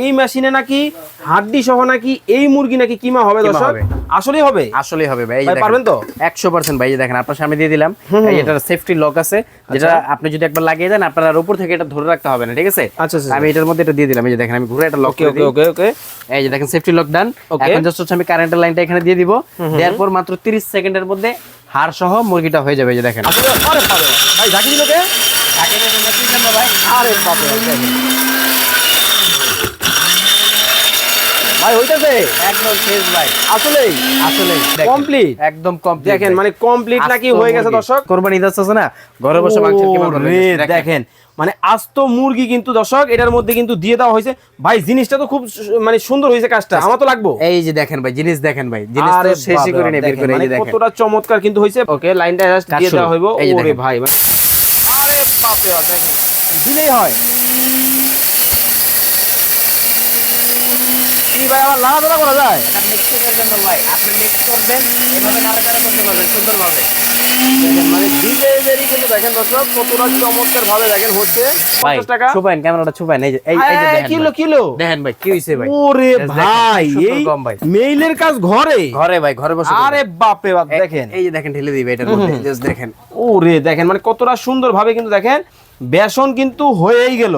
এই মেশিনে নাকি হাড্ডি সহ নাকি এই মুরগি নাকি কিমা হবে দর্শক? হবে। আসলেই হবে? আসলেই হবে ভাই ভাই। পারবেন তো? 100% ভাই দেখেন আপনার সামনে দিয়ে দিলাম। এই এটার সেফটি লক আছে যেটা আচ্ছা। আপনি যদি একবার লাগিয়ে দেন আপনার আর উপর থেকে এটা ধরে রাখতে হবে না ঠিক আছে? আচ্ছা, আচ্ছা, আমি এটার মধ্যে এটা দিয়ে দিলাম এই যে দেখেন আমি ঘুরে এটা লক করে ওকে দিই। ওকে ওকে এই যে দেখেন সেফটি লক ডান. এখন জাস্ট হচ্ছে আমি কারেন্টের লাইনটা এখানে দিয়ে দিব। দেওয়ার পর মাত্র 30 সেকেন্ডের মধ্যে হাড় সহ মুরগিটা হয়ে যাবে এই যে দেখেন। আরে ভাই ঝাঁকি দিল কে? আরে বাবা দেখেন। ভাই হইতাছে? একদম শেষ ভাই। আসলেই? কমপ্লিট একদম কমপ্লিট দেখেন মানে কমপ্লিট নাকি হয়ে গেছে দর্শক? কোরবানি ঈদ আসছে না? ঘরে বসে দেখেন। মানে আস্ত মুরগি কিন্তু দর্শক এটার মধ্যে কিন্তু দিয়ে দেওয়া হয়েছে। ভাই জিনিসটা তো খুব মানে সুন্দর হয়েছে কাজটা। আমার তো লাগবো। এই যে দেখেন ভাই জিনিস দেখেন ভাই জিনিস তো শেষই করে নিয়ে বের করে এই মানে দেখেন। কতটা চমৎকার কিন্তু হয়েছে। ওকে লাইনটা জাস্ট দিয়ে দেওয়া হইব। ওরে ভাই মানে- আরে দেখেন দিলেই হয়। ভাই লাড়াচাড়া করা যায়? জন্য ভাই আপনি মিক্স করবেন এভাবে নাড়াচাড়া করতে পারবেন সুন্দরভাবে। মানে দিলে কিন্তু দেখেন দর্শক কতটা চমৎকার ভাবে দেখেন হচ্ছে। পঞ্চাশ টাকা। ছুপাইন ক্যামেরাটা ছুপাইন এই যে এই এই যে এই, দেখেন কিলো কিলো। দেখেন ভাই কি হইছে ভাই? ওরে ভাই সুন্দর এই মেইলের কাজ ঘরে? ঘরে ভাই ঘরে বসে আরে বাপ দেখেন। এই যে দেখেন ঢেলে দিবে এটার মধ্যে জাস্ট দেখেন। ওরে দেখেন মানে কতটা সুন্দর ভাবে কিন্তু দেখেন বেসন কিন্তু হয়েই গেল।